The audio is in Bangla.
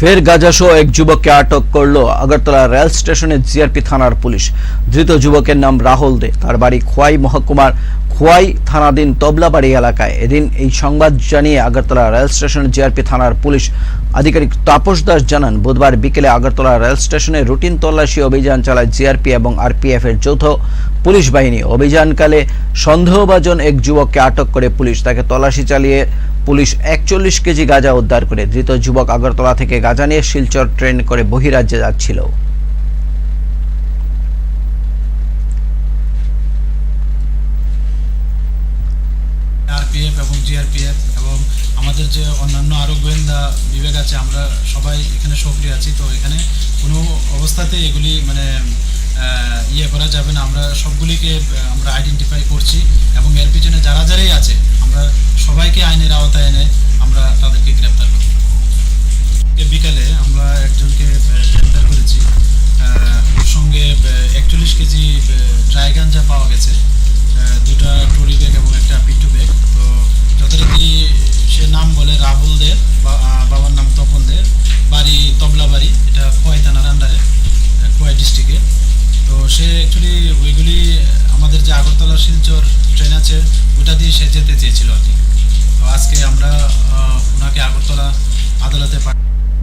ফের গাজাসহ এক যুবককে আটক করল আগরতলা রেল স্টেশনের জিআরপি থানার পুলিশ। ধৃত যুবকের নাম রাহুল দে। তার বাড়ি খোয়াই মহকুমার খোয়াই থানাধীন তবলাবাড়ি এলাকায় এদিন এই সংবাদ জানিয়ে আগরতলা রেল স্টেশনের জিআরপি থানার পুলিশ আধিকারিক তাপস দাস জানান, বুধবার বিকেলে আগরতলা রেল স্টেশনে রুটিন তল্লাশি অভিযান চালায় জিআরপি এবং আরপিএফ এর যৌথ পুলিশ বাহিনী। অভিযানকালে সন্দেহভাজন এক যুবককে আটক করে পুলিশ। তাকে তল্লাশি চালিয়ে পুলিশ একচল্লিশ কেজি গাঁজা উদ্ধার করে। ধৃত যুবক আগরতলা থেকে গাঁজা নিয়ে শিলচর ট্রেন করে বহিরাজ্যে যাচ্ছিল আরপিএফ এবং জিআরপিএফ এবং আমাদের যে অন্যান্য আরও গোয়েন্দা বিভাগ আছে, আমরা সবাই এখানে সক্রিয় আছি। তো এখানে কোনো অবস্থাতে এগুলি মানে ইয়ে করা যাবে না। আমরা সবগুলিকে আমরা আইডেন্টিফাই করছি এবং এর পিছনে যারা যারাই আছে, আমরা সবাইকে আইনের আওতায় এনে আমরা তাদেরকে গ্রেপ্তার করব বিকালে আমরা একজনকে গ্রেপ্তার করেছি। ওর সঙ্গে একচল্লিশ কেজি ড্রাই গাঞ্জা পাওয়া গেছে। সে অ্যাকচুয়ালি ওইগুলি আমাদের যে আগরতলা শিলচর ট্রেন আছে ওটা দিয়ে সে